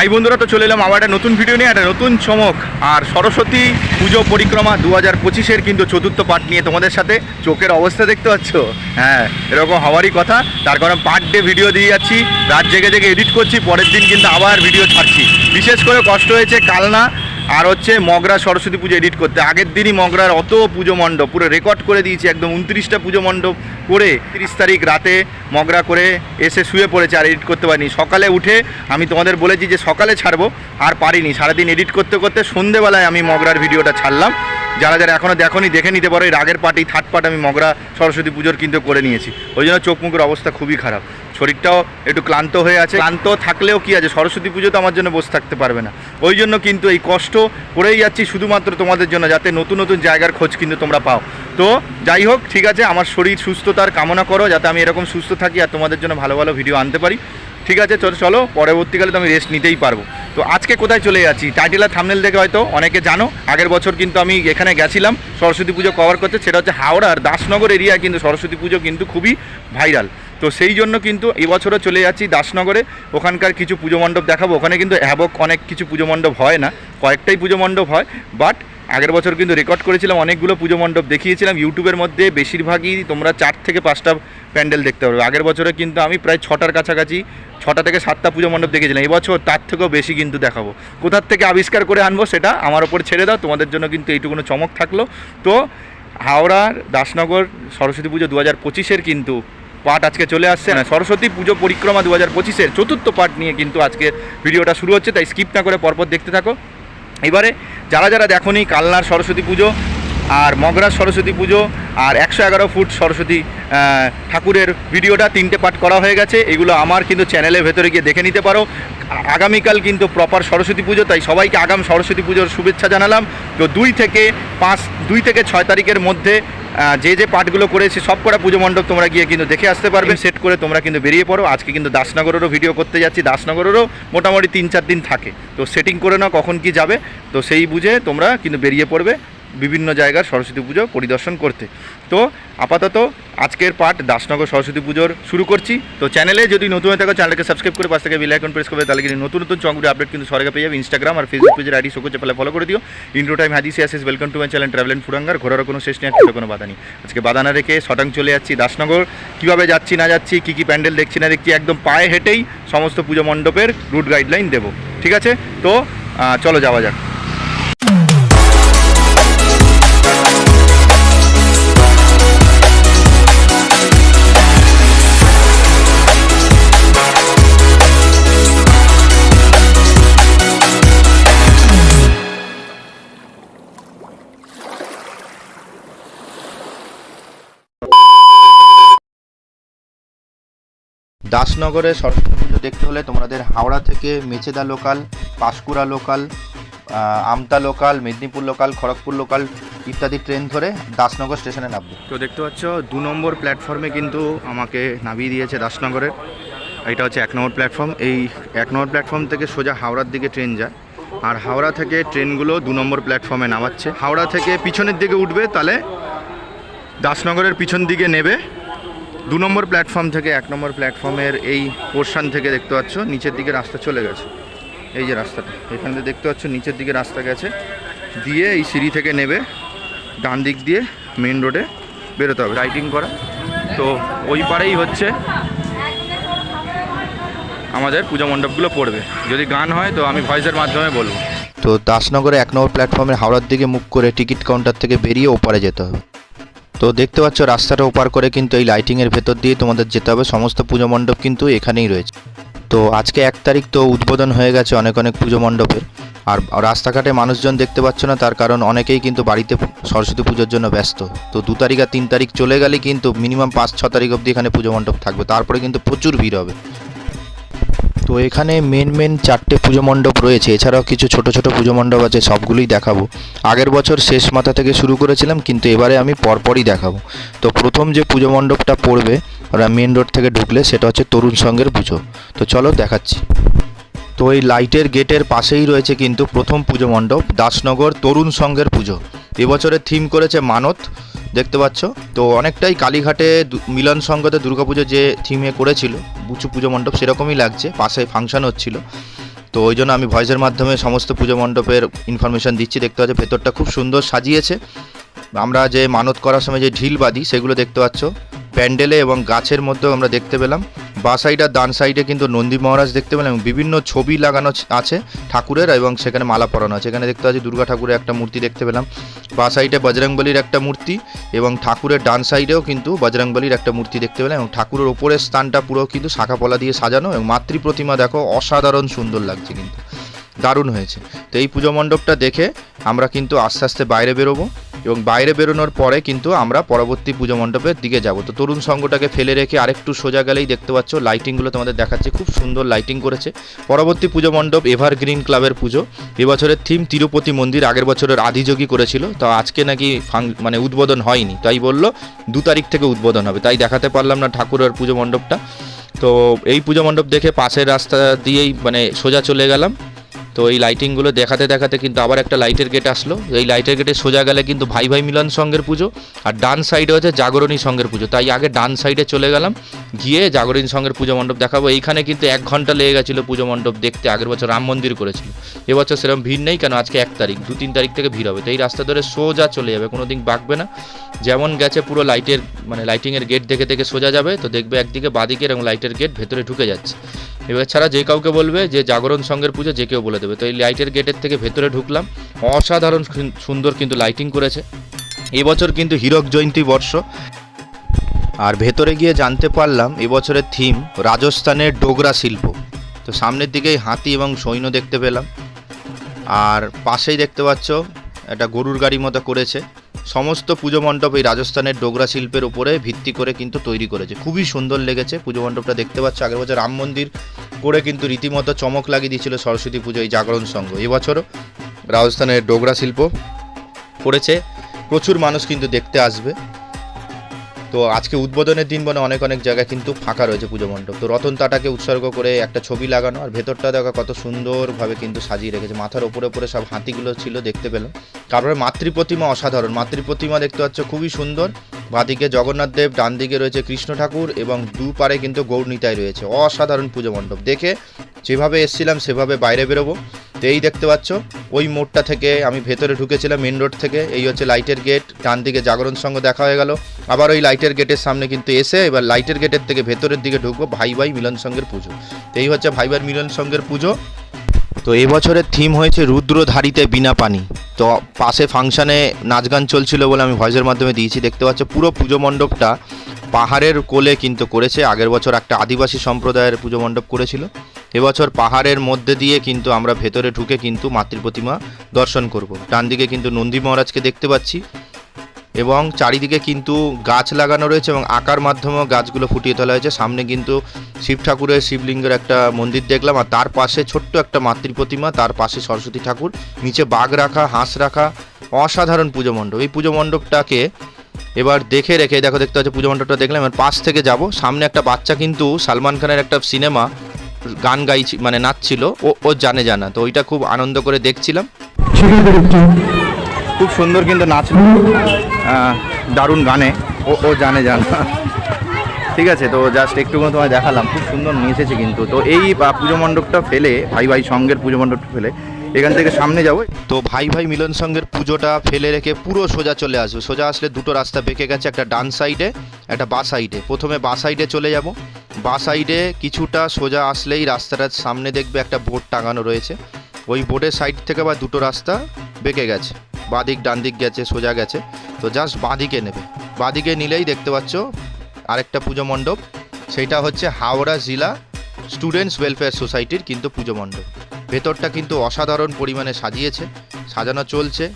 High বন্ধুরা, তো চলে এলাম আবার একটা নতুন ভিডিও নিয়ে, একটা নতুন চমক। আর সরস্বতী পুজো পরিক্রমা দু হাজার পঁচিশের কিন্তু চতুর্থ পার্ট নিয়ে তোমাদের সাথে চোখের অবস্থা দেখতে পাচ্ছ? হ্যাঁ এরকম হওয়ারই কথা। তার কারণ পার ডে ভিডিও দিয়ে যাচ্ছি, রাত জেগে জেগে এডিট করছি, পরের দিন কিন্তু আবার ভিডিও ছাড়ছি। বিশেষ করে কষ্ট হয়েছে কালনা আর হচ্ছে মগরা সরস্বতী পুজো এডিট করতে। আগের দিনই মগরার অত পুজো মণ্ডপ, পুরো রেকর্ড করে দিয়েছি, একদম উনত্রিশটা পুজো মণ্ডপ করে তিরিশ তারিখ রাতে মগরা করে এসে শুয়ে পড়েছে আর এডিট করতে পারিনি। সকালে উঠে আমি তোমাদের বলেছি যে সকালে ছাড়বো, আর পারিনি। সারাদিন এডিট করতে করতে সন্ধেবেলায় আমি মগরার ভিডিওটা ছাড়লাম। যারা যারা এখনও দেখোনি, দেখে নিতে পারো এর আগের পার্টি থার্ড পার্ট আমি মগরা সরস্বতী পুজোর কিন্তু করে নিয়েছি। ওই জন্য চোখ মুখের অবস্থা খুবই খারাপ। শরীরটাও একটু ক্লান্ত হয়ে আছে। ক্লান্ত থাকলেও কি আছে? সরস্বতী পুজো তো আমার জন্য বসে থাকতে পারবে না। ওই জন্য কিন্তু এই কষ্ট করেই যাচ্ছি শুধুমাত্র তোমাদের জন্য, যাতে নতুন নতুন জায়গার খোঁজ কিন্তু তোমরা পাও। তো যাই হোক, ঠিক আছে, আমার শরীর সুস্থতার কামনা করো, যাতে আমি এরকম সুস্থ থাকি আর তোমাদের জন্য ভালো ভালো ভিডিও আনতে পারি। ঠিক আছে, চলো চলো, পরবর্তীকালে তো আমি রেস্ট নিতেই পারব। তো আজকে কোথায় চলে যাচ্ছি? টাইটেল আর থামনেল দেখে হয়তো অনেকে জানো। আগের বছর কিন্তু আমি এখানে গেছিলাম, সরস্বতী পুজো কভার করতে। সেটা হচ্ছে হাওড়ার দাসনগর এরিয়া কিন্তু সরস্বতী পুজো কিন্তু খুবই ভাইরাল তো সেই জন্য কিন্তু এবছরও চলে যাচ্ছি দাসনগরে। ওখানকার কিছু পুজো মণ্ডপ দেখাবো। ওখানে কিন্তু হ্যাবক অনেক কিছু পুজো মণ্ডপ হয় না। কয়েকটাই পুজো মণ্ডপ হয় বাট আগের বছর কিন্তু রেকর্ড করেছিলাম, অনেকগুলো পুজো মণ্ডপ দেখিয়েছিলাম। ইউটিউবের মধ্যে বেশিরভাগই তোমরা চার থেকে পাঁচটা প্যান্ডেল দেখতে পারবে আগের বছরে কিন্তু আমি প্রায় ছটার কাছাকাছি, ছটা থেকে সাতটা পুজো মণ্ডপ দেখেছিলাম। এবছর তার থেকেও বেশি কিন্তু দেখাবো। কোথার থেকে আবিষ্কার করে আনব সেটা আমার ওপর ছেড়ে দাও, তোমাদের জন্য কিন্তু এইটুকুনো চমক থাকল। তো হাওড়ার দাসনগর সরস্বতী পুজো দু হাজার পঁচিশের কিন্তু পার্ট আজকে চলে আসছে। না সরস্বতী পুজো পরিক্রমা দু হাজার পঁচিশের চতুর্থ পার্ট নিয়ে কিন্তু আজকে ভিডিওটা শুরু হচ্ছে, তাই স্কিপ না করে পরপর দেখতে থাকো। এবারে যারা যারা দেখোনি কালনার সরস্বতী পুজো আর মগরার সরস্বতী পুজো আর একশো এগারো ফুট সরস্বতী ঠাকুরের ভিডিওটা তিনটে পার্ট করা হয়ে গেছে। এগুলো আমার কিন্তু চ্যানেলের ভেতরে গিয়ে দেখে নিতে পারো। আগামীকাল কিন্তু প্রপার সরস্বতী পুজো তাই সবাইকে আগাম সরস্বতী পুজোর শুভেচ্ছা জানালাম। তো দুই থেকে পাঁচ দুই থেকে ছয় তারিখের মধ্যে যে যে পার্টগুলো করেছি সব কটা পুজো মণ্ডপ তোমরা গিয়ে কিন্তু দেখে আসতে পারবে। সেট করে তোমরা কিন্তু বেরিয়ে পড়ো। আজকে কিন্তু দাসনগরেরও ভিডিও করতে যাচ্ছি। দাসনগরেরও মোটামুটি তিন চার দিন থাকে। তো সেটিং করে নাও কখন কি যাবে। তো সেই বুঝে তোমরা কিন্তু বেরিয়ে পড়বে। বিভিন্ন জায়গার সরস্বতী পুজো পরিদর্শন করতে। তো আপাতত আজকের পার্ট দাসনগর সরস্বতী পুজোর শুরু করছি। তো চ্যানেলে যদি নতুন হয়ে থাকো, চ্যানেলকে সাবস্ক্রাইব করে পাশ থেকে বেল আইকন প্রেস করবে, তাহলে কিন্তু নতুন নতুন চঙ্গুরি আপডেট কিন্তু সরকার পেয়ে যাবে। ইনস্টাগ্রাম আর ফেসবুক পেজের আইডি শোকো চেপালে ফলো করে দিও। ইন্ট্রো টাইম হাদিস ইয়াসিস welcome to my channel travel and ফুরাঙ্গার ঘোরার কোনো শেষ নেই কোনো বাধা নেই। আজকে বাধা না রেখে শটাং চলে যাচ্ছি দাসনগর। কীভাবে যাচ্ছি, না যাচ্ছি, কী কী প্যান্ডেল দেখছি, না দেখছি, একদম পায়ে হেঁটেই সমস্ত পুজো মণ্ডপের রুট গাইডলাইন দেবো। ঠিক আছে? তো চলো যাওয়া যাক। দাসনগরে সরস্বতী পুজো দেখতে হলে তোমাদের হাওড়া থেকে Mecheda local, Panskura local Amta local, Medinipur local, Kharagpur local ইত্যাদি ট্রেন ধরে দাসনগর স্টেশনে নামবে। তো দেখতে পাচ্ছ, দু নম্বর প্ল্যাটফর্মে কিন্তু আমাকে নামিয়ে দিয়েছে দাসনগরের এটা হচ্ছে এক নম্বর প্ল্যাটফর্ম। এই এক নম্বর প্ল্যাটফর্ম থেকে সোজা হাওড়ার দিকে ট্রেন যায়। আর হাওড়া থেকে ট্রেনগুলো দু নম্বর প্ল্যাটফর্মে নামাচ্ছে। হাওড়া থেকে পিছনের দিকে উঠবে, তাহলে দাসনগরের পিছন দিকে নেবে দু নম্বর প্ল্যাটফর্ম থেকে এক নম্বর প্ল্যাটফর্মের এই পোর্শন থেকে দেখতে পাচ্ছ, নিচের দিকে রাস্তা চলে গেছে। এই যে রাস্তাটা, এখান থেকে দেখতে পাচ্ছ নিচের দিকে রাস্তা গেছে। দিয়ে এই সিঁড়ি থেকে নেবে, ডান দিক দিয়ে মেন রোডে বেরোতে হবে রাইটিং করা। তো ওই পারেই হচ্ছে আমাদের পূজা মণ্ডপগুলো পড়বে। যদি গান হয় তো আমি ভয়েসের মাধ্যমে বলব। তো দাসনগরে এক নম্বর প্ল্যাটফর্মের হাওড়ার দিকে মুখ করে টিকিট কাউন্টার থেকে বেরিয়ে ওপারে যেতে হবে। তো দেখতে পাচ্ছ, রাস্তাটা ওপার করে কিন্তু এই লাইটিংয়ের ভেতর দিয়ে তোমাদের যেতে হবে। সমস্ত পুজো মণ্ডপ কিন্তু এখানেই রয়েছে। তো আজকে এক তারিখ তো উদ্বোধন হয়ে গেছে অনেক অনেক পুজো মণ্ডপের। আর রাস্তাঘাটে মানুষজন দেখতে পাচ্ছ না, তার কারণ অনেকেই কিন্তু বাড়িতে সরস্বতী পুজোর জন্য ব্যস্ত। তো দু তারিখ আর তিন তারিখ চলে গেলে কিন্তু মিনিমাম পাঁচ, ছ তারিখ অবধি এখানে পুজো মণ্ডপ থাকবে। তারপরে কিন্তু প্রচুর ভিড় হবে। তো এখানে মেন মেন চারটে পুজো মণ্ডপ রয়েছে। এছাড়াও কিছু ছোট ছোট পুজো মণ্ডপ আছে, সবগুলোই দেখাবো। আগের বছর শেষ মাথা থেকে শুরু করেছিলাম, কিন্তু এবারে আমি পরপরই দেখাবো। তো প্রথম যে পুজো মণ্ডপটা পড়বে, ওরা মেন রোড থেকে ঢুকলে, সেটা হচ্ছে তরুণ সঙ্গের পুজো। তো চলো দেখাচ্ছি। তো এই লাইটের গেটের পাশেই রয়েছে কিন্তু প্রথম পুজো মণ্ডপ, দাসনগর তরুণ সংঘের পুজো। এবছরের থিম করেছে মানত, দেখতে পাচ্ছ। তো অনেকটাই কালীঘাটে মিলন সংঘতে দুর্গাপুজো যে থিমে করেছিল, বুচু পুজো মণ্ডপ সেরকমই লাগছে, পাশে ফাংশন হচ্ছিল। তো ওই জন্য আমি ভয়েসের মাধ্যমে সমস্ত পুজো মণ্ডপের ইনফরমেশান দিচ্ছি, দেখতে পাচ্ছ ভেতরটা খুব সুন্দর সাজিয়েছে। আমরা যে মানত করার সময় যে ঢিল বাঁধি, সেগুলো দেখতে পাচ্ছ। প্যান্ডেলে এবং গাছের মধ্যেও আমরা দেখতে পেলাম। বা সাইড আর ডান সাইডে কিন্তু নন্দী মহারাজ দেখতে পেলাম এবং বিভিন্ন ছবি লাগানো আছে ঠাকুরের এবং সেখানে মালা পরানো আছে। এখানে দেখতে পাচ্ছি দুর্গা ঠাকুরের একটা মূর্তি দেখতে পেলাম। বা সাইডে বজরংবলির একটা মূর্তি এবং ঠাকুরের ডান সাইডেও কিন্তু বজরংবলির একটা মূর্তি দেখতে পেলাম এবং ঠাকুরের ওপরের স্থানটা পুরো কিন্তু শাখা পলা দিয়ে সাজানো এবং মাতৃ প্রতিমা দেখো অসাধারণ সুন্দর লাগছে কিন্তু। দারুণ হয়েছে। তো এই পুজো মণ্ডপটা দেখে আমরা কিন্তু আস্তে আস্তে বাইরে বেরোবো। এবং বাইরে বেরোনোর পরে কিন্তু আমরা পরবর্তী পুজো মণ্ডপের দিকে যাব। তো তরুণ সংঘটাকে ফেলে রেখে আরেকটু সোজা গেলেই দেখতে পাচ্ছ লাইটিংগুলো তোমাদের দেখাচ্ছে, খুব সুন্দর লাইটিং করেছে। পরবর্তী পুজো মণ্ডপ এভারগ্রিন ক্লাবের পুজো। এবছরের থিম তিরুপতি মন্দির, আগের বছরের আদিযোগী করেছিল, তো আজকে নাকি মানে উদ্বোধন হয়নি। তাই বলল, দু তারিখ থেকে উদ্বোধন হবে, তাই দেখাতে পারলাম না ঠাকুরের পুজো মণ্ডপটা। তো এই পুজো মণ্ডপ দেখে পাশের রাস্তা দিয়েই মানে সোজা চলে গেলাম। তো এই লাইটিংগুলো দেখাতে দেখাতে কিন্তু আবার একটা লাইটের গেট আসলো। এই লাইটের গেটে সোজা গেলে কিন্তু ভাই ভাই মিলন সঙ্গের পুজো আর ডান সাইডে হচ্ছে জাগরণী সঙ্গের পুজো। তাই আগে ডান সাইডে চলে গেলাম, গিয়ে জাগরণী সঙ্গের পুজো মণ্ডপ দেখাবো। এইখানে কিন্তু এক ঘণ্টা লেগে গেছিল পুজো মণ্ডপ দেখতে, আগের বছর রাম মন্দির করেছিল। এবছর সেরকম ভিড় নেই, কেন আজকে এক তারিখ, দু তিন তারিখ থেকে ভিড় হবে। তো এই রাস্তা ধরে সোজা চলে যাবে কোনো দিন বাঁকবে না। যেমন গেছে পুরো লাইটের মানে লাইটিংয়ের গেট দেখে দেখে সোজা যাবে, তো দেখবে একদিকে বাদিকে এবং লাইটের গেট ভেতরে ঢুকে যাচ্ছে। এবার ছাড়া যে কাউকে বলবে, যে জাগরণ সঙ্গের পুজো, যে কেউ বলে দেবে। তো এই লাইটের গেটের থেকে ভেতরে ঢুকলাম। অসাধারণ সুন- সুন্দর কিন্তু লাইটিং করেছে। এবছর কিন্তু হীরক জয়ন্তী বর্ষ। আর ভেতরে গিয়ে জানতে পারলাম, এবছরের থিম রাজস্থানের ডোগরা শিল্প। তো সামনের দিকেই হাতি এবং সৈন্য দেখতে পেলাম। আর পাশেই দেখতে পাচ্ছ, একটা গরুর গাড়ি মতো করেছে। সমস্ত পুজো মণ্ডপ এই রাজস্থানের ডোগরা শিল্পের উপরে ভিত্তি করে কিন্তু তৈরি করেছে। খুবই সুন্দর লেগেছে পুজো মণ্ডপটা দেখতে পাচ্ছ। আগের বছর রাম মন্দির করে কিন্তু রীতিমতো চমক লাগিয়ে দিয়েছিল সরস্বতী পুজো এই জাগরণ সংঘ এবছরও রাজস্থানের ডোগরা শিল্প করেছে। প্রচুর মানুষ কিন্তু দেখতে আসবে। তো আজকে উদ্বোধনের দিন বলে অনেক অনেক জায়গায় কিন্তু ফাঁকা রয়েছে পুজো মণ্ডপ। তো রতন টাটাকে উৎসর্গ করে একটা ছবি লাগানো আর ভেতরটা দেখা কত সুন্দরভাবে কিন্তু সাজিয়ে রেখেছে। মাথার ওপরে ওপরে সব হাতিগুলো ছিল, দেখতে পেলাম। তারপরে মাতৃ প্রতিমা অসাধারণ। মাতৃ প্রতিমা দেখতে পাচ্ছ খুবই সুন্দর। বাদিকে জগন্নাথ দেব, ডান দিকে রয়েছে কৃষ্ণ ঠাকুর এবং দুপারে কিন্তু গৌর গৌরনীতায় রয়েছে। অসাধারণ পুজো মণ্ডপ। দেখে যেভাবে এসছিলাম, সেভাবে বাইরে বেরোবো। তো এই দেখতে পাচ্ছ, ওই মোড়টা থেকে আমি ভেতরে ঢুকেছিলাম মেন রোড থেকে। এই হচ্ছে লাইটের গেট ডান দিকে জাগরণ সঙ্গ দেখা হয়ে গেল। আবার ওই লাইটের গেটের সামনে কিন্তু এসে এবার লাইটের গেটের থেকে ভেতরের দিকে ঢুকবো, ভাই ভাই মিলন সঙ্গের পুজো। তো এই হচ্ছে ভাই ভাই মিলন সঙ্গের পুজো। তো এবছরের থিম হয়েছে রুদ্রধারিতে বিনা পানি। তো পাশে ফাংশানে নাচ গান চলছিল বলে আমি ভয়েসের মাধ্যমে দিয়েছি। দেখতে পাচ্ছ, পুরো পুজো মণ্ডপটা পাহাড়ের কোলে কিন্তু করেছে। আগের বছর একটা আদিবাসী সম্প্রদায়ের পুজো মণ্ডপ করেছিল। এবছর পাহাড়ের মধ্যে দিয়ে কিন্তু আমরা ভেতরে ঢুকে কিন্তু মাতৃ প্রতিমা দর্শন করব। ডান দিকে কিন্তু নন্দী মহারাজকে দেখতে পাচ্ছি এবং চারিদিকে কিন্তু গাছ লাগানো রয়েছে এবং আকার মাধ্যমেও গাছগুলো ফুটিয়ে তোলা হয়েছে। সামনে কিন্তু শিব ঠাকুরের শিবলিঙ্গের একটা মন্দির দেখলাম আর তার পাশে ছোট্ট একটা মাতৃ প্রতিমা তার পাশে সরস্বতী ঠাকুর, নিচে বাঘ রাখা, হাঁস রাখা, অসাধারণ পুজো মণ্ডপ। এই পুজো মণ্ডপটাকে এবার দেখে রেখে, দেখো দেখতে হচ্ছে পুজো মণ্ডপটা দেখলাম, এবার পাশ থেকে যাব। সামনে একটা বাচ্চা কিন্তু সালমান খানের একটা সিনেমা গান গাইছি মানে নাচছিল ও ও জানে জানা তো ওইটা খুব আনন্দ করে দেখছিলাম। খুব সুন্দর কিন্তু আহ, দারুণ গানে ও ও জানে জানা। ঠিক আছে তো জাস্ট একটু তোমায় দেখালাম খুব সুন্দর নেচেছে কিন্তু তো এই পুজো মণ্ডপটা ফেলে ভাই ভাই সঙ্গের পুজো মণ্ডপটা ফেলে এখান থেকে সামনে যাব। তো ভাই ভাই মিলন সঙ্গের পুজোটা ফেলে রেখে পুরো সোজা চলে আসবে। সোজা আসলে দুটো রাস্তা বেঁকে গেছে একটা ডান সাইডে একটা বা সাইডে প্রথমে বা সাইডে চলে যাব। বা সাইডে কিছুটা সোজা আসলেই রাস্তাটার সামনে দেখবে একটা বোর্ড টাঙানো রয়েছে। ওই বোর্ডের সাইড থেকে আবার দুটো রাস্তা বেঁকে গেছে। বাদিক ডান দিক গেছে, সোজা গেছে। তো জাস্ট বাঁদিকে নেবে। বাঁদিকে নিলেই দেখতে পাচ্ছ আরেকটা পুজো মণ্ডপ। সেইটা হচ্ছে হাওড়া জেলা স্টুডেন্টস ওয়েলফেয়ার সোসাইটির কিন্তু পুজো মণ্ডপ। ভেতরটা কিন্তু অসাধারণ পরিমাণে সাজিয়েছে। সাজানো চলছে।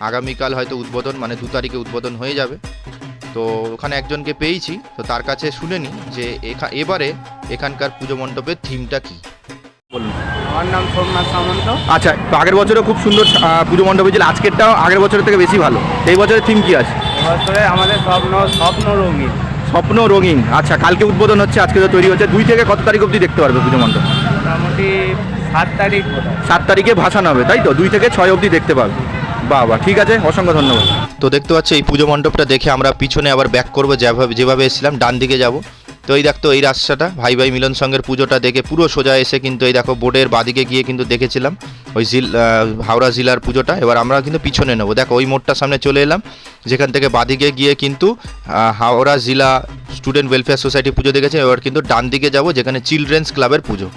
আগামীকাল হয়তো উদ্বোধন মানে দু তারিখে উদ্বোধন হয়ে যাবে। তো ওখানে একজনকে পেয়েছি তো তার কাছে শুনে নি যে এখা- এবারে এখানকার পুজো মণ্ডপের থিমটা কি। আমার নাম সোমনাথ সামন্ত। আচ্ছা তো আগের বছরও খুব সুন্দর পুজো মণ্ডপ হয়েছিল আজকেরটাও আগের বছরের থেকে বেশি ভালো। এই বছরের থিম কি আছে? বছরে আমাদের স্বপ্ন স্বপ্ন রঙিন। স্বপ্ন রঙিন আচ্ছা কালকে উদ্বোধন হচ্ছে আজকে তো তৈরি হচ্ছে দুই থেকে কত তারিখ অবধি দেখতে পারবে পুজো মণ্ডপ? মোটামুটি সাত তারিখ। সাত তারিখে ভাসানো হবে তাই তো? দুই থেকে ছয় অবধি দেখতে পাবে বাহ বাহ ঠিক আছে অসংখ্য ধন্যবাদ। তো দেখতে পাচ্ছ, এই পুজো মণ্ডপটা দেখে আমরা পিছনে আবার ব্যাক করব, যেভাবে যেভাবে এসেছিলাম, ডান দিকে যাব। তো এই দেখতো, এই রাস্তাটা, ভাই ভাই মিলন সঙ্গের পুজোটা দেখে পুরো সোজা এসে কিন্তু এই দেখো বোর্ডের বাদিকে গিয়ে কিন্তু দেখেছিলাম, ওই জিল হাওড়া জেলার পুজোটা। এবার আমরা কিন্তু পিছনে নেব। দেখো, ওই মোড়টার সামনে চলে এলাম, যেখান থেকে বাদিকে গিয়ে কিন্তু হাওড়া জেলা স্টুডেন্ট ওয়েলফেয়ার সোসাইটি পুজো দেখেছে। এবার কিন্তু ডান দিকে যাব, যেখানে চিলড্রেন্স ক্লাবের পুজো।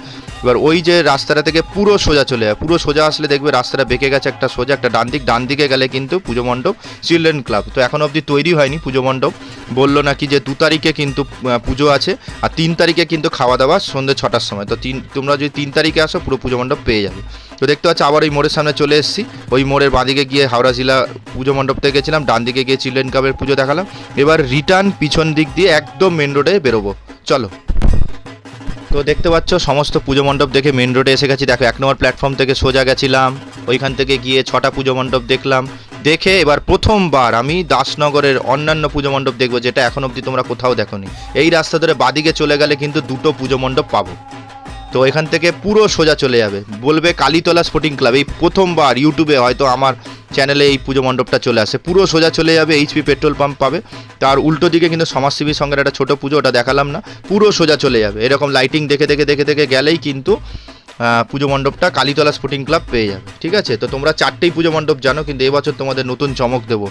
এবার ওই যে রাস্তাটা থেকে পুরো সোজা চলে যায়। পুরো সোজা আসলে দেখবে রাস্তাটা বেঁকে গেছে একটা সোজা, একটা ডান দিক। ডান দিকে গেলে কিন্তু পুজো মণ্ডপ, চিলড্রেন ক্লাব। তো এখন অবধি তৈরি হয়নি পুজো মণ্ডপ। বলল নাকি যে দু তারিখে কিন্তু পুজো আছে। আর তিন তারিখে কিন্তু খাওয়া দাওয়া সন্ধ্যে ছটার সময়। তো তিন, তোমরা যদি তিন তারিখে আসো, পুরো পুজো মণ্ডপ পেয়ে যাবে। তো দেখতে পাচ্ছ, আবার ওই মোড়ের সামনে চলে এসেছি। ওই মোড়ের বাঁদিকে গিয়ে হাওড়া জেলা পুজো মণ্ডপ থেকে গেছিলাম। ডান দিকে গিয়ে চিলড্রেন ক্লাবের পুজো দেখালাম। এবার রিটার্ন পিছন দিক দিয়ে একদম মেন রোডে বেরোবো। চলো। তো দেখতে পাচ্ছ, সমস্ত পুজো মণ্ডপ দেখে মেন রোডে এসে গেছি। দেখো, এক নম্বর প্ল্যাটফর্ম থেকে সোজা গেছিলাম, ওইখান থেকে গিয়ে ছটা পুজো মণ্ডপ দেখলাম। দেখে এবার প্রথমবার আমি দাসনগরের অন্যান্য পুজো মণ্ডপ দেখব, যেটা এখন অবধি তোমরা কোথাও দেখো এই রাস্তা ধরে বাদিকে চলে গেলে কিন্তু দুটো পুজো মণ্ডপ পাবো। তো এখান থেকে পুরো সোজা চলে যাবে। বলবে কালীতলা স্পোর্টিং ক্লাব এই প্রথমবার ইউটিউবে হয়তো আমার চ্যানেলে এই পুজো মণ্ডপটা চলে আসে। পুরো সোজা চলে যাবে এইচপি পেট্রোল পাম্প পাবে। তার উল্টো দিকে কিন্তু সমাজসেবী সঙ্গের একটা ছোটো পুজো, ওটা দেখালাম না। পুরো সোজা চলে যাবে। এরকম লাইটিং দেখে দেখে দেখে দেখে গেলেই কিন্তু পুজো মণ্ডপটা কালীতলা স্পোর্টিং ক্লাব পেয়ে যাবে, ঠিক আছে? তো তোমরা চারটেই পুজো মণ্ডপ জানো, কিন্তু এবছর তোমাদের নতুন চমক দেবো।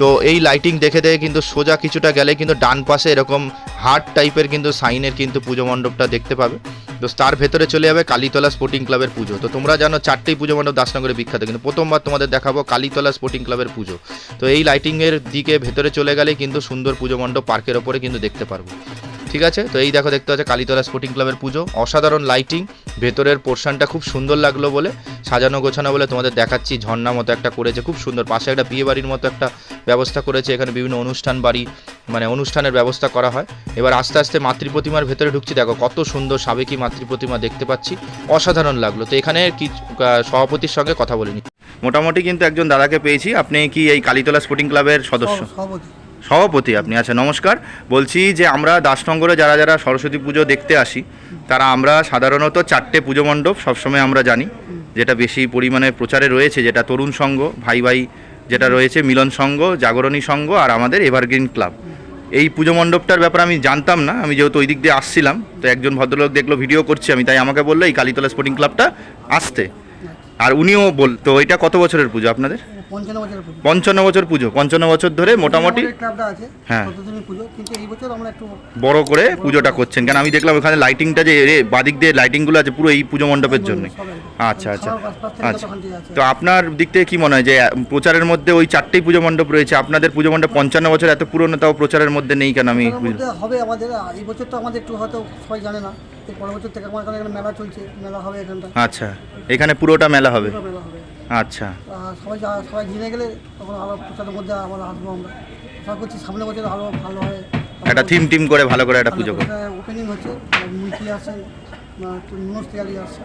তো এই লাইটিং দেখে দেখে কিন্তু সোজা কিছুটা গেলে কিন্তু ডান পাশে এরকম হার্ট টাইপের কিন্তু সাইনের কিন্তু পুজো মণ্ডপটা দেখতে পাবে। তো তার ভেতরে চলে যাবে কালীতলা স্পোর্টিং ক্লাবের পুজো। তো তোমরা জানো চারটেই পুজো মণ্ডপ দাসনগরে বিখ্যাত, কিন্তু প্রথমবার তোমাদের দেখাবো কালীতলা স্পোর্টিং ক্লাবের পুজো। তো এই লাইটিংয়ের দিকে ভেতরে চলে গেলে কিন্তু সুন্দর পুজো মণ্ডপ পার্কের ওপরে কিন্তু দেখতে পারব। ঠিক আছে? তো এই দেখো, দেখতে পাচ্ছ কালীতলা স্পোর্টিং ক্লাবের পুজো। অসাধারণ লাইটিং ভেতরের পোর্শনটা খুব সুন্দর লাগল বলে, সাজানো গোছানো বলে তোমাদের দেখাচ্ছি। ঝর্ণা মতো একটা করেছে, খুব সুন্দর। পাশে একটা বিয়ে বাড়ির মতো একটা ব্যবস্থা করেছে। এখানে বিভিন্ন অনুষ্ঠান বাড়ি মানে অনুষ্ঠানের ব্যবস্থা করা হয়। এবার আস্তে আস্তে মাতৃ প্রতিমার ভেতরে ঢুকছি। দেখো, কত সুন্দর সাবেকি মাতৃ প্রতিমা দেখতে পাচ্ছি। অসাধারণ লাগল। তো এখানে কি সভাপতির সঙ্গে কথা বলিনি। মোটামুটি কিন্তু একজন দাদাকে পেয়েছি। আপনি কি এই কালীতলা স্পোর্টিং ক্লাবের সদস্য? সভাপতি আপনি আচ্ছা নমস্কার। বলছি যে আমরা দাসনগরে যারা যারা সরস্বতী পুজো দেখতে আসি, তারা আমরা সাধারণত চারটে পুজো মণ্ডপ সবসময় আমরা জানি, যেটা বেশি পরিমাণে প্রচারে রয়েছে, যেটা তরুণ সংঘ ভাই ভাই যেটা রয়েছে, মিলন সংঘ জাগরণী সংঘ আর আমাদের এভারগ্রিন ক্লাব। এই পুজো মণ্ডপটার ব্যাপারে আমি জানতাম না, আমি যেহেতু ওই দিক দিয়ে আসছিলাম, তো একজন ভদ্রলোক দেখল, ভিডিও করছি, আমি তাই আমাকে বলল, এই কালীতলা স্পোর্টিং ক্লাবটা আসতে। আর উনিও বল, তো এটা কত বছরের পুজো আপনাদের? পঞ্চান্ন বছরের পুজো। পঞ্চান্ন বছর পুজো পঞ্চান্ন বছর ধরে মোটামুটি ক্লাবটা আছে হ্যাঁ। ততদিনই পুজো। কিন্তু এই বছর আমরা একটু বড় করে পুজোটা করছেন। কেন আমি দেখলাম ওখানে লাইটিংটা যে বাদিক দিয়ে লাইটিংগুলো আছে পুরো এই পুজো মণ্ডপের জন্য। আচ্ছা আচ্ছা আচ্ছা। তো আপনার দিক থেকে কি মনে হয় যে প্রচারের মধ্যে ওই চারটেই পুজো মণ্ডপ রয়েছে আপনাদের পুজো মণ্ডপ পঞ্চান্ন বছর এত পুরনো তাও প্রচারের মধ্যে নেই কেন আমি হবে আমাদের এই বছর তো আমাদের একটু হয়তো সবাই জানে না এই থেকে আমার এখানে মেলা চলছে মেলা হবে এখানটা। আচ্ছা এখানে পুরোটা মেলা হবে। আচ্ছা। সবাই সবাই জেনে গেলে তখন আরও প্রচারের মধ্যে আমরা আসব আমরা। আশা করছি সামনে বছর আরও ভালো হয়। একটা থিম টিম করে ভালো করে একটা পুজো করো। ওপেনিং হচ্ছে মিস্ত্রি আসছেন মনোজ তিওয়ারি আসছে।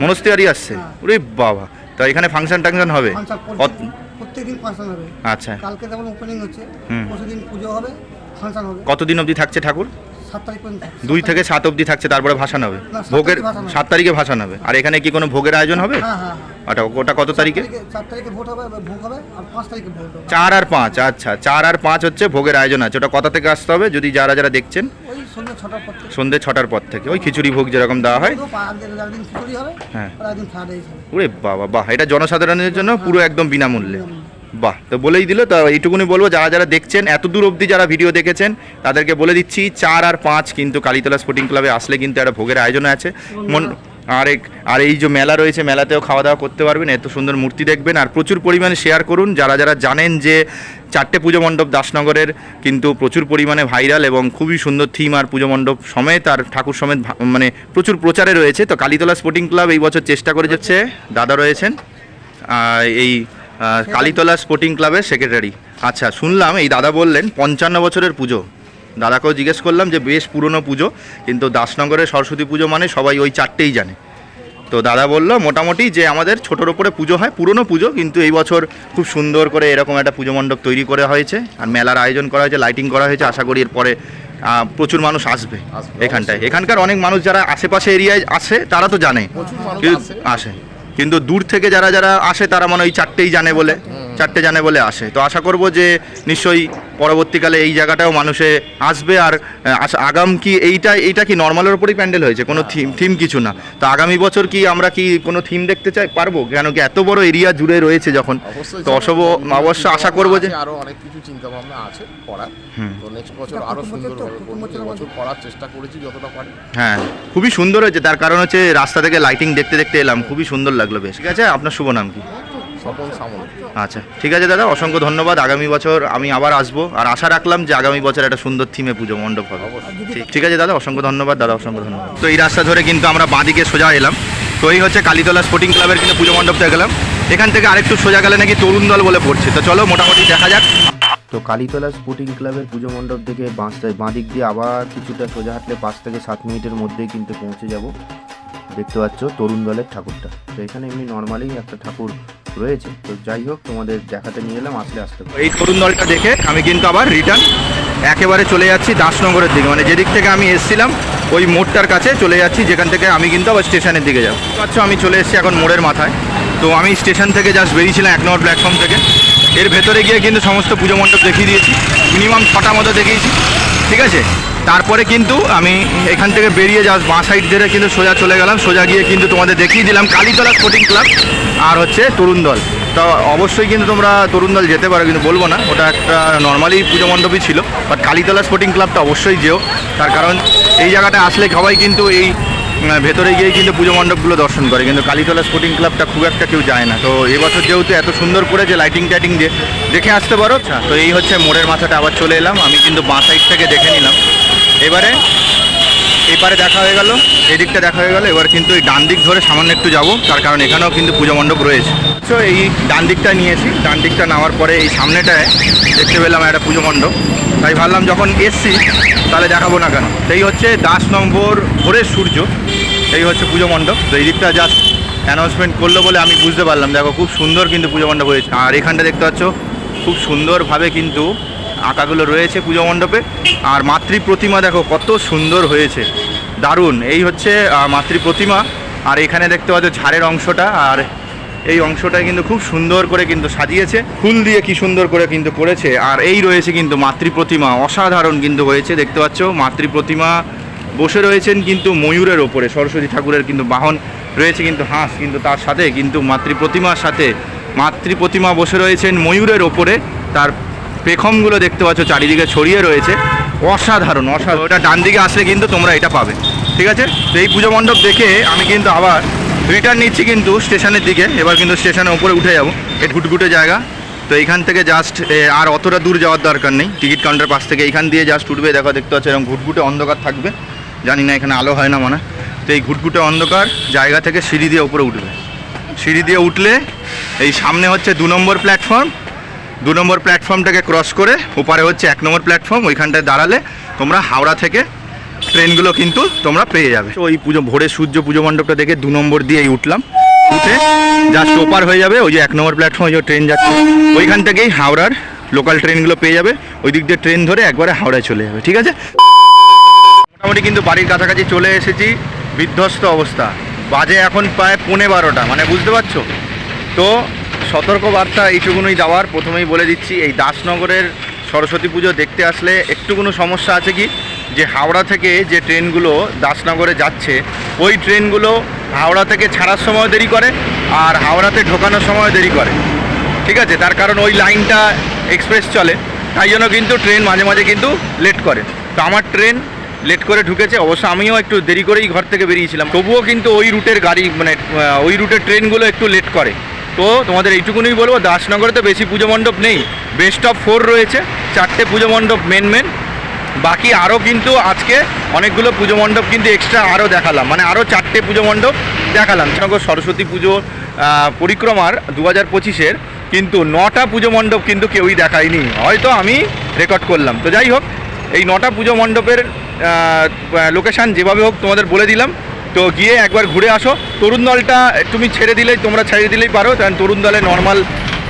মনোজ তিওয়ারি আসছে? হ্যাঁ। ওরে বাবা। তা এখানে ফাংশন টাংশন হবে? ফাংশন কত- প্রত্যেক দিন ফাংশন হবে। আচ্ছা। কালকে যেমন ওপেনিং হচ্ছে হুম। পরশু দিন পুজো হবে ফাংশন হবে। কতদিন অবধি থাকছে ঠাকুর? দুই থেকে সাত অবধি থাকছে তারপরে ভাসান হবে। ভোগের। সাত তারিখে ভাসান হবে। আর এখানে কি কোনো ভোগের আয়োজন হবে? হ্যাঁ। ওটা কত তারিখে? চার তারিখে ভোট হবে ভোগ হবে আর পাঁচ তারিখে ভোট হবে। চার আর পাঁচ আচ্ছা চার আর পাঁচ হচ্ছে ভোগের আয়োজন আছে। ওটা কথা থেকে আসতে হবে যদি যারা যারা দেখছেন? সন্ধ্যে ছটার পর থেকে। ওই খিচুড়ি ভোগ যেরকম দেওয়া হয়। হ্যাঁ। ওরে বাবা বাহ এটা জনসাধারণের জন্য পুরো একদম বিনামূল্যে। বাহ তো বলেই দিল তো এইটুকুনি বলব যারা যারা দেখছেন এত দূর অবধি যারা ভিডিও দেখেছেন তাদেরকে বলে দিচ্ছি চার আর পাঁচ কিন্তু কালীতলা স্পোর্টিং ক্লাবে আসলে কিন্তু একটা ভোগের আয়োজন আছে। মন আর এক আর এই যে মেলা রয়েছে, মেলাতেও খাওয়া দাওয়া করতে পারবেন। এত সুন্দর মূর্তি দেখবেন। আর প্রচুর পরিমাণে শেয়ার করুন। যারা যারা জানেন যে চারটে পুজো মণ্ডপ দাসনগরের কিন্তু প্রচুর পরিমাণে ভাইরাল এবং খুবই সুন্দর থিম আর পুজো মণ্ডপ সমেত আর ঠাকুর সমেত মানে প্রচুর প্রচারে রয়েছে। তো কালীতলা স্পোর্টিং ক্লাব এই বছর চেষ্টা করে যাচ্ছে। দাদা রয়েছেন। এই কালীতলা স্পোর্টিং ক্লাবের সেক্রেটারি আচ্ছা শুনলাম এই দাদা বললেন পঞ্চান্ন বছরের পুজো। দাদাকেও জিজ্ঞেস করলাম যে বেশ পুরনো পুজো কিন্তু দাসনগরের সরস্বতী পুজো মানে সবাই ওই চারটেই জানে। তো দাদা বলল মোটামুটি যে আমাদের ছোটোর ওপরে পুজো হয় পুরনো পুজো কিন্তু এই বছর খুব সুন্দর করে এরকম একটা পুজো মণ্ডপ তৈরি করা হয়েছে আর মেলার আয়োজন করা হয়েছে লাইটিং করা হয়েছে আশা করি এরপরে প্রচুর মানুষ আসবে এখানটায়। এখানকার অনেক মানুষ যারা আশেপাশে এরিয়ায় আসে তারা তো জানে। কিন্তু- আসে। কিন্তু দূর থেকে যারা যারা আসে তারা মানে ওই চারটেই জানে বলে। চারটে জানে বলে আসে। তো আশা করব যে নিশ্চয়ই পরবর্তীকালে এই জায়গাটাও মানুষে আসবে আর আগাম কি এইটা এইটা কি নর্মালের উপরই প্যান্ডেল হয়েছে? কোনো থিম থিম কিছু না। তো আগামী বছর কি আমরা কি কোনো থিম দেখতে চাই পারব? কেন কি এত বড় এরিয়া জুড়ে রয়েছে যখন। তো অশোভ অবশ্য আশা করব যে আরও অনেক কিছু চিন্তা ভাবনা আছে করার। তো নেক্সট বছর আরও সুন্দর বছর করার চেষ্টা করেছি যতটা পারি। হ্যাঁ খুবই সুন্দর হয়েছে। তার কারণ হচ্ছে রাস্তা থেকে লাইটিং দেখতে দেখতে এলাম। খুবই সুন্দর লাগল বেশ। ঠিক আছে আপনার শুভ নাম কি? স্বপন সামন্ত। আচ্ছা ঠিক আছে দাদা অসংখ্য ধন্যবাদ। আগামী বছর আমি আবার আসব। আর আশা রাখলাম যে আগামী বছর একটা সুন্দর থিমে পুজো মণ্ডপ হবে। ঠিক- ঠিক আছে দাদা অসংখ্য ধন্যবাদ। দাদা অসংখ্য ধন্যবাদ। তো এই রাস্তা ধরে কিন্তু আমরা বাঁদিকে সোজা এলাম। তো এই হচ্ছে কালীতলা স্পোর্টিং ক্লাবের কিন্তু পুজো মণ্ডপটা গেলাম। এখান থেকে আরেকটু সোজা গেলে নাকি তরুণ দল বলে পড়ছে। তো চলো মোটামুটি দেখা যাক। তো কালীতলা স্পোর্টিং ক্লাবের পুজো মণ্ডপ থেকে বাঁ বাঁ দিক দিয়ে আবার কিছুটা সোজা হাঁটলে পাঁচ থেকে সাত মিনিটের মধ্যেই কিন্তু পৌঁছে যাব। দেখতে পাচ্ছ তরুণ দলের ঠাকুরটা। তো এখানে এমনি নর্মালি একটা ঠাকুর রয়েছে। তো যাই হোক, তোমাদের দেখাতে নিয়ে এলাম, আসলে আসতে এই তরুণ দলটা দেখে আমি কিন্তু আবার রিটার্ন একেবারে চলে যাচ্ছি দাসনগরের দিকে। মানে যেদিক থেকে আমি এসেছিলাম, ওই মোড়টার কাছে চলে যাচ্ছি। যেখান থেকে আমি কিন্তু আবার স্টেশনের দিকে যাব। আচ্ছা আমি চলে এসেছি এখন মোড়ের মাথায়। তো আমি স্টেশন থেকে জাস্ট বেরিয়েছিলাম এক নম্বর প্ল্যাটফর্ম থেকে। এর ভেতরে গিয়ে কিন্তু সমস্ত পুজো মণ্ডপ দেখিয়ে দিয়েছি। মিনিমাম ছটা মতো দেখিয়েছি। ঠিক আছে? তারপরে কিন্তু আমি এখান থেকে বেরিয়ে জাস্ট বাঁ সাইড ধরে কিন্তু সোজা চলে গেলাম। সোজা গিয়ে কিন্তু তোমাদের দেখিয়ে দিলাম কালীতলা স্পোর্টিং ক্লাব আর হচ্ছে তরুণ দল। তো অবশ্যই কিন্তু তোমরা তরুণ দল যেতে পারো কিন্তু বলব না। ওটা একটা নর্মালি পুজো মণ্ডপই ছিল বাট কালীতলা স্পোর্টিং ক্লাবটা অবশ্যই যেও। তার কারণ এই জায়গাটা আসলে সবাই কিন্তু এই ভেতরে গিয়ে কিন্তু পুজো মণ্ডপগুলো দর্শন করে। কিন্তু কালীতলা স্পোর্টিং ক্লাবটা খুব একটা কেউ যায় না। তো এবছর যেহেতু এত সুন্দর করে যে লাইটিং টাইটিং দিয়ে দেখে আসতে পারো আচ্ছা, তো এই হচ্ছে মোড়ের মাথাটা আবার চলে এলাম। আমি কিন্তু বাঁ সাইড থেকে দেখে নিলাম। এবারে, এপারে দেখা হয়ে গেল, এদিকটা দেখা হয়ে গেল, এবার কিন্তু এই ডান দিক ধরে সামান্য একটু যাব, তার কারণ এখানেও কিন্তু পুজো মণ্ডপ রয়েছে। তো এই ডান দিকটা নিয়েছি ডান দিকটা নেওয়ার পরে এই সামনেটায় দেখতে পেলাম একটা পুজো মণ্ডপ। তাই ভাবলাম যখন এসছি, তাহলে দেখাবো না কেন। সেই হচ্ছে দাস নম্বর ভোরের সূর্য এই হচ্ছে পুজো মণ্ডপ। তো এই দিকটা জাস্ট অ্যানাউন্সমেন্ট করল বলে আমি বুঝতে পারলাম, দেখো খুব সুন্দর কিন্তু পুজো মণ্ডপ হয়েছে। আর এখানটা দেখতে পাচ্ছ, খুব সুন্দরভাবে কিন্তু আঁকাগুলো রয়েছে পুজো মণ্ডপে। আর মাতৃ প্রতিমা দেখো, কত সুন্দর হয়েছে। দারুণ। এই হচ্ছে মাতৃ প্রতিমা। আর এখানে দেখতে পাচ্ছ ঝাড়ের অংশটা, আর এই অংশটা কিন্তু খুব সুন্দর করে কিন্তু সাজিয়েছে। ফুল দিয়ে কি সুন্দর করে কিন্তু করেছে। আর এই রয়েছে কিন্তু মাতৃ প্রতিমা। অসাধারণ কিন্তু হয়েছে, দেখতে পাচ্ছ। মাতৃ প্রতিমা বসে রয়েছেন কিন্তু ময়ূরের ওপরে। সরস্বতী ঠাকুরের কিন্তু বাহন রয়েছে কিন্তু হাঁস কিন্তু তার সাথে। কিন্তু মাতৃ প্রতিমার সাথে মাতৃ প্রতিমা বসে রয়েছেন ময়ূরের ওপরে। তার পেখমগুলো দেখতে পাচ্ছ, চারিদিকে ছড়িয়ে রয়েছে। অসাধারণ অসাধারণ। ওটা ডান দিকে আসলে কিন্তু তোমরা এটা পাবে। ঠিক আছে? তো এই পুজো মণ্ডপ দেখে আমি কিন্তু আবার রিটার্ন নিচ্ছি কিন্তু স্টেশনের দিকে। এবার কিন্তু স্টেশনের উপরে উঠে যাব। এ ঘুটঘুটে জায়গা। তো এইখান থেকে জাস্ট আর অতটা দূর যাওয়ার দরকার নেই। টিকিট কাউন্টার পাশ থেকে এইখান দিয়ে জাস্ট উঠবে। দেখো, দেখতে পাচ্ছ এরকম ঘুটঘুটে অন্ধকার থাকবে। জানি না এখানে আলো হয় না মনে। তো এই ঘুটঘুটে অন্ধকার, জায়গা থেকে সিঁড়ি দিয়ে উপরে উঠবে। সিঁড়ি দিয়ে উঠলে এই সামনে হচ্ছে দু নম্বর প্ল্যাটফর্ম দু নম্বর প্ল্যাটফর্মটাকে ক্রস করে, ওপারে হচ্ছে এক নম্বর প্ল্যাটফর্ম, ওইখানটায় দাঁড়ালে তোমরা হাওড়া থেকে ট্রেনগুলো কিন্তু তোমরা পেয়ে যাবে। ওই পুজো ভোরে সূর্য পুজো মণ্ডপটা দেখে দু নম্বর দিয়েই উঠলাম। উঠে জাস্ট ওপার হয়ে যাবে, ওই যে এক নম্বর প্ল্যাটফর্ম যে ট্রেন যাচ্ছে। ওইখান থেকেই হাওড়ার লোকাল ট্রেনগুলো পেয়ে যাবে ওই দিক দিয়ে ট্রেন ধরে একবারে হাওড়ায় চলে যাবে, ঠিক আছে? মোটামুটি কিন্তু বাড়ির কাছাকাছি চলে এসেছি, বিধ্বস্ত অবস্থা। বাজে এখন প্রায় পৌনে বারোটা মানে বুঝতে পারছ? তো সতর্ক বার্তা এইটুকুনই দেওয়ার, প্রথমেই বলে দিচ্ছি, এই দাসনগরের সরস্বতী পুজো দেখতে আসলে একটু কোনো সমস্যা আছে কি? যে হাওড়া থেকে যে ট্রেনগুলো দাসনগরে যাচ্ছে, ওই ট্রেনগুলো হাওড়া থেকে ছাড়ার সময় দেরি করে আর হাওড়াতে ঢোকানোর সময় দেরি করে। ঠিক আছে? তার কারণ ওই লাইনটা এক্সপ্রেস চলে, তাই জন্য কিন্তু ট্রেন মাঝে মাঝে কিন্তু লেট করে। তো আমার ট্রেন লেট করে ঢুকেছে, অবশ্য আমিও একটু দেরি করেই ঘর থেকে বেরিয়েছিলাম। তবুও কিন্তু ওই রুটের গাড়ি মানে ওই রুটের ট্রেনগুলো একটু লেট করে। তো তোমাদের এইটুকুনই বলব, দাসনগরে তো বেশি পুজো মণ্ডপ নেই বেস্ট অফ ফোর রয়েছে, চারটে পুজো মণ্ডপ মেন মেন বাকি আরও কিন্তু আজকে অনেকগুলো পুজো মণ্ডপ কিন্তু এক্সট্রা আরও দেখালাম মানে আরও চারটে পুজো মণ্ডপ দেখালাম। নগর সরস্বতী পুজো পরিক্রমার দু হাজার পঁচিশের, কিন্তু নটা পুজো মণ্ডপ কিন্তু কেউই দেখায়নি। হয়তো আমি রেকর্ড করলাম। তো যাই হোক, এই নটা পুজো মণ্ডপের লোকেশান যেভাবে হোক তোমাদের বলে দিলাম তো গিয়ে একবার ঘুরে আসো। তরুণ দলটা তুমি ছেড়ে দিলেই, তোমরা ছেড়ে দিলেই পারো। কারণ তরুণ দলে নর্মাল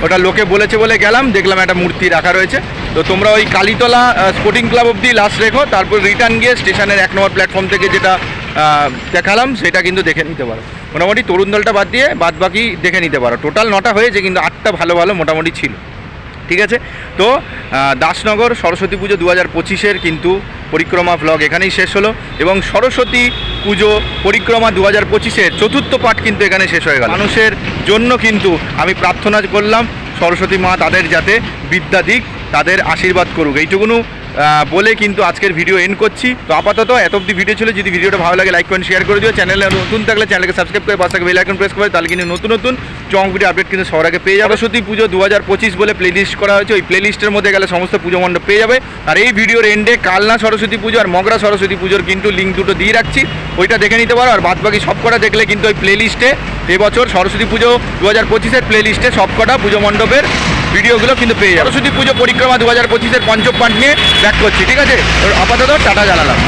ওটা লোকে বলেছে বলে গেলাম, দেখলাম একটা মূর্তি রাখা রয়েছে। তো তোমরা ওই কালীতলা স্পোর্টিং ক্লাব অবধি লাস্ট রেখো, তারপর রিটার্ন গিয়ে স্টেশনের এক নম্বর প্ল্যাটফর্ম থেকে যেটা দেখালাম, সেটা কিন্তু দেখে নিতে পারো। মোটামুটি তরুণ দলটা বাদ দিয়ে বাদ বাকি দেখে নিতে পারো। টোটাল নটা হয়েছে, কিন্তু আটটা ভালো ভালো মোটামুটি ছিল। ঠিক আছে? তো দাসনগর সরস্বতী পুজো দু হাজার পঁচিশের কিন্তু পরিক্রমা ব্লগ এখানেই শেষ হলো। এবং সরস্বতী পুজো, পরিক্রমা দু হাজার পঁচিশের চতুর্থ পাঠ কিন্তু এখানে শেষ হয়ে গেল। মানুষের জন্য কিন্তু আমি প্রার্থনা করলাম, সরস্বতী মা তাদের যাতে বিদ্যা দিক, তাদের আশীর্বাদ করুক। এইটুকুনু বলে কিন্তু আজকের ভিডিও এন্ড করছি। তো আপাতত এত অব্দি ভিডিও ছিল। যদি ভিডিওটা ভালো লাগে লাইক করেন শেয়ার করে দিও। চ্যানেলে নতুন থাকলে চ্যানেলকে সাবস্ক্রাইব করে পাশে বেল আইকন প্রেস করে তাহলে কিন্তু নতুন নতুন চমক ভিডিও আপডেট কিন্তু সবার আগে পেয়ে যাবে। সরস্বতী পুজো দু হাজার পঁচিশ বলে প্লে লিস্ট করা হয়েছে। ওই প্লে লিস্টের মধ্যে গেলে সমস্ত পুজো মণ্ডপ পেয়ে যাবে। আর এই ভিডিওর এন্ডে কালনা সরস্বতী পুজো আর মগরা সরস্বতী পুজোর কিন্তু লিঙ্ক দুটো দিয়ে রাখছি। ওইটা দেখে নিতে পারো। আর বাদ বাকি সব কটা দেখলে কিন্তু ওই প্লে লিস্টে এবছর সরস্বতী পুজো দু হাজার পঁচিশের প্লে লিস্টে সব কটা পুজো মণ্ডপের ভিডিওগুলো কিন্তু পেয়ে যাবে। সরস্বতী পুজো পরিক্রমা দু হাজার পঁচিশের পঞ্চম পাঠ নিয়ে ব্যাক করছি, ঠিক আছে? আপাতত টাটা জানালাম।